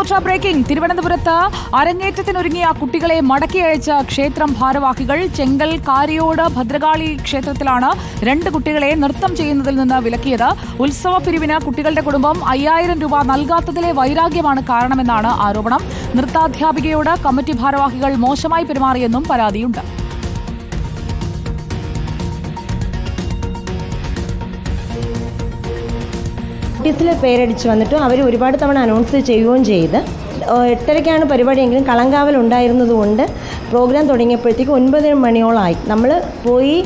Reporter breaking തിരുവനന്തപുരത്ത് അരങ്ങേറ്റത്തിനൊരുങ്ങിയ കുട്ടികളെ മടക്കി അയച്ച ക്ഷേത്രം ഭാരവാഹികൾ ചെങ്കൽ കാരിയോട് ഭദ്രകാളി ക്ഷേത്രത്തിലാണ് രണ്ട് കുട്ടികളെ നൃത്തം ചെയ്യുന്നതിൽ നിന്ന് വിലക്കിയത്. ഉത്സവ പിരിവിന് കുട്ടികളുടെ കുടുംബം അയ്യായിരം രൂപ നൽകാത്തതിലെ വൈരാഗ്യമാണ് കാരണമെന്നാണ് ആരോപണം. നൃത്താധ്യാപികയോട് കമ്മിറ്റി ഭാരവാഹികൾ മോശമായി പെരുമാറിയെന്നും പരാതിയുണ്ട്. നോട്ടീസിൽ പേരടിച്ച് വന്നിട്ടും അവർ ഒരുപാട് തവണ അനൗൺസ് ചെയ്യുകയും ചെയ്ത്. എട്ടരയ്ക്കാണ് പരിപാടിയെങ്കിലും കളങ്കാവൽ ഉണ്ടായിരുന്നതുകൊണ്ട് പ്രോഗ്രാം തുടങ്ങിയപ്പോഴത്തേക്ക് ഒൻപത് മണിയോളമായി നമ്മൾ പോയി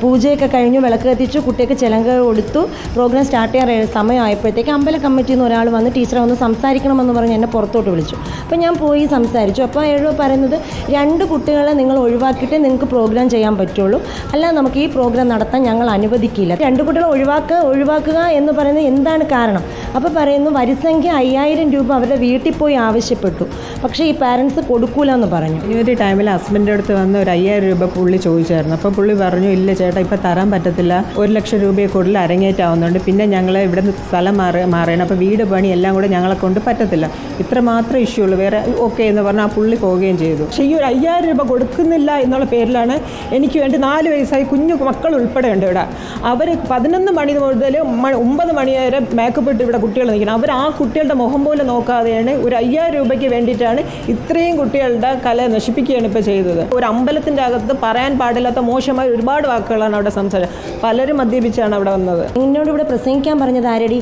പൂജയൊക്കെ കഴിഞ്ഞു വിളക്ക് കത്തിച്ചു കുട്ടിയൊക്കെ ചിലങ്ക കൊടുത്തു. പ്രോഗ്രാം സ്റ്റാർട്ട് ചെയ്യാൻ സമയമായപ്പോഴത്തേക്ക് അമ്പല കമ്മിറ്റിയിൽ നിന്ന് ഒരാൾ വന്ന് ടീച്ചറെ ഒന്ന് സംസാരിക്കണമെന്ന് പറഞ്ഞ് എന്നെ പുറത്തോട്ട് വിളിച്ചു. അപ്പോൾ ഞാൻ പോയി സംസാരിച്ചു. അപ്പോൾ അയാൾ പറയുന്നത് രണ്ട് കുട്ടികളെ നിങ്ങൾ ഒഴിവാക്കിയിട്ട് നിങ്ങൾക്ക് പ്രോഗ്രാം ചെയ്യാൻ പറ്റുള്ളൂ. അല്ലാതെ നമുക്ക് ഈ പ്രോഗ്രാം നടത്താൻ ഞങ്ങൾ അനുവദിക്കില്ല. രണ്ട് കുട്ടികളെ ഒഴിവാക്കുക ഒഴിവാക്കുക എന്ന് പറയുന്നത് എന്താണ് കാരണം? അപ്പോൾ പറയുന്നു വരിസംഖ്യ അയ്യായിരം രൂപ അവരുടെ വീട്ടിൽ പോയി ആവശ്യപ്പെട്ടു. പക്ഷേ ഈ പാരൻസ് കൊടുക്കൂല എന്ന് പറഞ്ഞു. ഈ ഒരു ടൈമിൽ ഹസ്ബൻഡിന്റെ അടുത്ത് വന്ന് ഒരു അയ്യായിരം രൂപ പുള്ളി ചോദിച്ചായിരുന്നു. അപ്പോൾ പുള്ളി പറഞ്ഞു ഇല്ല ചേട്ടാ ഇപ്പം തരാൻ പറ്റത്തില്ല. ഒരു ലക്ഷം രൂപയെ കൂടുതൽ അരങ്ങേറ്റാവുന്നുണ്ട് പിന്നെ ഞങ്ങൾ ഇവിടെ നിന്ന് സ്ഥലം മാറി മാറിയാണ് അപ്പോൾ വീട് പണി എല്ലാം കൂടെ ഞങ്ങളെ കൊണ്ട് പറ്റത്തില്ല. ഇത്ര മാത്രം ഇഷ്യൂ ഉള്ളൂ. വേറെ ഓക്കെ എന്ന് പറഞ്ഞാൽ ആ പുള്ളി പോവുകയും ചെയ്തു. പക്ഷേ ഈ ഒരു അയ്യായിരം രൂപ കൊടുക്കുന്നില്ല എന്നുള്ള പേരിലാണ് എനിക്ക് വേണ്ടി നാല് വയസ്സായി കുഞ്ഞു മക്കൾ ഉൾപ്പെടെ ഉണ്ട് ഇവിടെ. അവർ പതിനൊന്ന് മണി മുതൽ ഒമ്പത് മണി വരെ മേക്കപ്പ് ഇട്ട് ഇവിടെ കുട്ടികൾ നിൽക്കണം അവർ ആ കുട്ടികളുടെ മുഖം പോലും നോക്കാതെയാണ് ഒരു അയ്യായിരം രൂപയ്ക്ക് വേണ്ടിയിട്ടാണ് ഇത്രയും കുട്ടികളുടെ കല നശിപ്പിക്കുകയാണ് ഇപ്പോൾ ചെയ്തത്. ഒരു അമ്പലത്തിന്റെ അകത്ത് പറയാൻ പാടില്ലാത്ത മോശമായ ഒരുപാട് വാക്കുകളാണ് അവിടെ സംസാരം. പലരും മദ്യപിച്ചാണ് അവിടെ വന്നത്. എന്നോട് ഇവിടെ പ്രസംഗിക്കാൻ പറഞ്ഞത് ആരടി?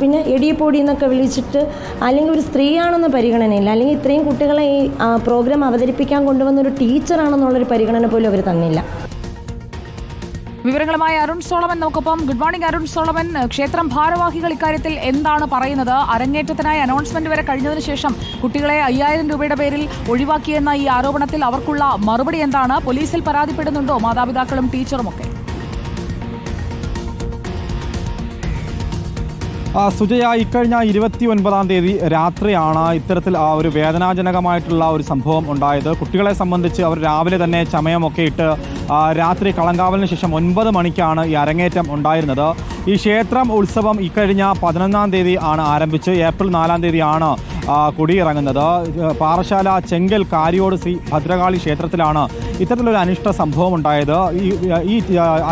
പിന്നെ എടിയപ്പൊടി എന്നൊക്കെ വിളിച്ചിട്ട് അല്ലെങ്കിൽ ഒരു സ്ത്രീയാണെന്ന പരിഗണനയില്ല. അല്ലെങ്കിൽ ഇത്രയും കുട്ടികളെ ഈ പ്രോഗ്രാം അവതരിപ്പിക്കാൻ കൊണ്ടുവന്ന ഒരു ടീച്ചറാണെന്നുള്ളൊരു പരിഗണന പോലും അവർ തന്നില്ല. വിവരങ്ങളുമായി അരുൺ സോളമൻ നമുക്കൊപ്പം. Good morning Arun Solomon. ക്ഷേത്രം ഭാരവാഹികൾ ഇക്കാര്യത്തിൽ എന്താണ് പറയുന്നത്? അരങ്ങേറ്റത്തിനായി അനൗൺസ്മെന്റ് വരെ കഴിഞ്ഞതിന് ശേഷം കുട്ടികളെ അയ്യായിരം രൂപയുടെ പേരിൽ ഒഴിവാക്കിയെന്ന ഈ ആരോപണത്തിൽ അവർക്കുള്ള മറുപടി എന്താണ്? പോലീസിൽ പരാതിപ്പെടുന്നുണ്ടോ? മാതാപിതാക്കളും ടീച്ചറും സുജയ ഇക്കഴിഞ്ഞ ഇരുപത്തി ഒൻപതാം തീയതി രാത്രിയാണ് ഇത്തരത്തിൽ ആ ഒരു വേദനാജനകമായിട്ടുള്ള ഒരു സംഭവം ഉണ്ടായത്. കുട്ടികളെ സംബന്ധിച്ച് അവർ രാവിലെ തന്നെ ചമയമൊക്കെ ഇട്ട് രാത്രി കളങ്കാവലിന് ശേഷം ഒൻപത് മണിക്കാണ് ഈ അരങ്ങേറ്റം ഉണ്ടായിരുന്നത്. ഈ ക്ഷേത്രം ഉത്സവം ഇക്കഴിഞ്ഞ പതിനൊന്നാം തീയതി ആണ് ആരംഭിച്ച് ഏപ്രിൽ നാലാം തീയതിയാണ് കുടിയിറങ്ങുന്നത്. പാറശാല ചെങ്കൽ കാരിയോട് ശ്രീ ഭദ്രകാളി ക്ഷേത്രത്തിലാണ് ഇത്തരത്തിലൊരു അനിഷ്ട സംഭവം ഉണ്ടായത് ഈ ഈ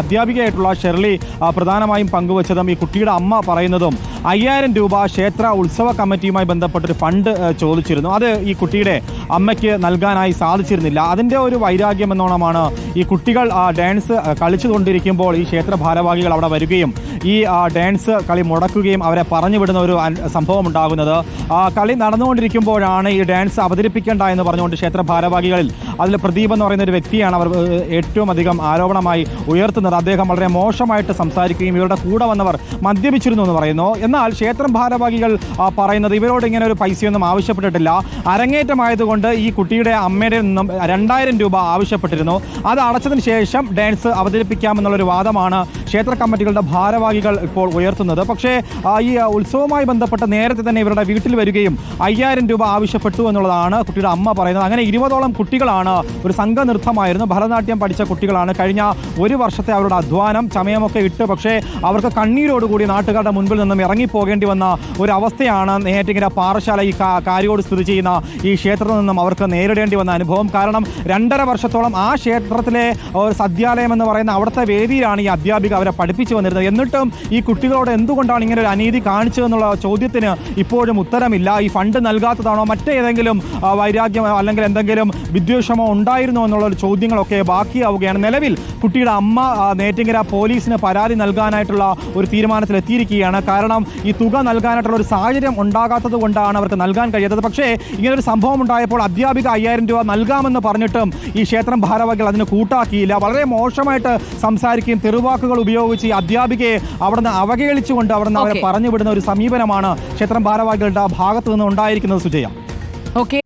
അധ്യാപികയായിട്ടുള്ള ഷെർലി പ്രധാനമായും പങ്കുവച്ചതും ഈ കുട്ടിയുടെ അമ്മ പറയുന്നതും അയ്യായിരം രൂപ ക്ഷേത്ര ഉത്സവ കമ്മിറ്റിയുമായി ബന്ധപ്പെട്ടൊരു ഫണ്ട് ചോദിച്ചിരുന്നു. അത് ഈ കുട്ടിയുടെ അമ്മയ്ക്ക് നൽകാനായി സാധിച്ചിരുന്നില്ല. അതിന്റെ ഒരു വൈരാഗ്യം എന്നോണമാണ് ഈ കുട്ടികൾ ഡാൻസ് കളിച്ചുകൊണ്ടിരിക്കുമ്പോൾ ഈ ക്ഷേത്ര ഭാരവാഹികൾ അവിടെ വരികയും ഈ ഡാൻസ് കളി മുടക്കുകയും അവരെ പറഞ്ഞു വിടുന്ന ഒരു സംഭവം ഉണ്ടാകുന്നത് കളി നടന്നുകൊണ്ടിരിക്കുമ്പോഴാണ് ഈ ഡാൻസ് അവതരിപ്പിക്കേണ്ട എന്ന് പറഞ്ഞുകൊണ്ട് ക്ഷേത്ര ഭാരവാഹികളിൽ അതിൽ പ്രദീപ് എന്ന് പറയുന്ന ഒരു വ്യക്തിയാണ് അവർ ഏറ്റവും അധികം ആരോപണമായി ഉയർത്തുന്നത്. അദ്ദേഹം വളരെ മോശമായിട്ട് സംസാരിക്കുകയും ഇവരുടെ കൂടെ വന്നവർ മദ്യപിച്ചിരുന്നു എന്ന് പറയുന്നു. എന്നാൽ ക്ഷേത്രം ഭാരവാഹികൾ പറയുന്നത് ഇവരോട് ഇങ്ങനെ ഒരു പൈസയൊന്നും ആവശ്യപ്പെട്ടിട്ടില്ല. അരങ്ങേറ്റമായതുകൊണ്ട് ഈ കുട്ടിയുടെ അമ്മയുടെ നിന്നും രണ്ടായിരം രൂപ ആവശ്യപ്പെട്ടിരുന്നു. അത് അടച്ചതിന് ശേഷം ഡാൻസ് അവതരിപ്പിക്കാമെന്നുള്ളൊരു വാദമാണ് ക്ഷേത്ര കമ്മിറ്റികളുടെ ഭാരവാഹികൾ ഇപ്പോൾ ഉയർത്തുന്നത്. പക്ഷേ ഈ ഉത്സവവുമായി ബന്ധപ്പെട്ട് നേരത്തെ തന്നെ ഇവരുടെ വീട്ടിൽ വരികയും അയ്യായിരം രൂപ ആവശ്യപ്പെട്ടു എന്നുള്ളതാണ് കുട്ടിയുടെ അമ്മ പറയുന്നത്. അങ്ങനെ ഇരുപതോളം കുട്ടികളാണ് ഒരു സംഘനൃത്തമായിരുന്നു ഭരതനാട്യം പഠിച്ച കുട്ടികളാണ്. കഴിഞ്ഞ ഒരു വർഷത്തെ അവരുടെ അധ്വാനം ചമയമൊക്കെ ഇട്ട് പക്ഷേ അവർക്ക് കണ്ണീരോടുകൂടി നാട്ടുകാരുടെ മുൻപിൽ നിന്നും ഇറങ്ങിപ്പോകേണ്ടി വന്ന ഒരു അവസ്ഥയാണ് നേറ്റിങ്ങര പാറശാല ഈ കാര്യോട് സ്ഥിതി ചെയ്യുന്ന ഈ ക്ഷേത്രത്തിൽ നിന്നും അവർക്ക് നേരിടേണ്ടി വന്ന അനുഭവം. കാരണം രണ്ടര വർഷത്തോളം ആ ക്ഷേത്രത്തിലെ ഒരു സദ്യാലയം എന്ന് പറയുന്ന അവിടുത്തെ വേദിയിലാണ് ഈ അധ്യാപിക അവരെ പഠിപ്പിച്ചു വന്നിരുന്നത്. എന്നിട്ടും ഈ കുട്ടികളോട് എന്തുകൊണ്ടാണ് ഇങ്ങനെ ഒരു അനീതി കാണിച്ചതെന്നുള്ള ചോദ്യത്തിന് ഇപ്പോഴും ഉത്തരമില്ല. ഈ ഫണ്ട് നൽകാത്തതാണോ? മറ്റേതെങ്കിലും വൈരാഗ്യമോ അല്ലെങ്കിൽ എന്തെങ്കിലും വിദ്വേഷമോ ഉണ്ടായിരുന്നോ എന്നുള്ള ചോദ്യങ്ങളൊക്കെ ബാക്കിയാവുകയാണ്. നിലവിൽ കുട്ടിയുടെ അമ്മ ആ, നേറ്റിങ്ങര പോലീസിന് പരാതി നൽകാനായിട്ടുള്ള ഒരു തീരുമാനത്തിൽ എത്തിയിരിക്കുകയാണ് കാരണം ഈ തുക നൽകാനായിട്ടുള്ള ഒരു സാഹചര്യം ഉണ്ടാകാത്തത് കൊണ്ടാണ് അവർക്ക് നൽകാൻ കഴിയാത്തത്. പക്ഷേ ഇങ്ങനൊരു ഒരു സംഭവം ഉണ്ടായപ്പോൾ അധ്യാപിക അയ്യായിരം രൂപ നൽകാമെന്ന് പറഞ്ഞിട്ടും ഈ ക്ഷേത്രം ഭാരവാഹികൾ അതിന് കൂട്ടാക്കിയില്ല. വളരെ മോശമായിട്ട് സംസാരിക്കുകയും തെറിവാക്കുകൾ ഉപയോഗിച്ച് ഈ അധ്യാപികയെ അവിടുന്ന് അവഹേളിച്ചുകൊണ്ട് അവിടുന്ന് അവരെ. പറഞ്ഞു വിടുന്ന ഒരു സമീപനമാണ് ക്ഷേത്രം ഭാരവാഹികളുടെ ഭാഗത്തു നിന്ന് ഉണ്ടായിരിക്കുന്നത് സുജയ. ഓക്കെ.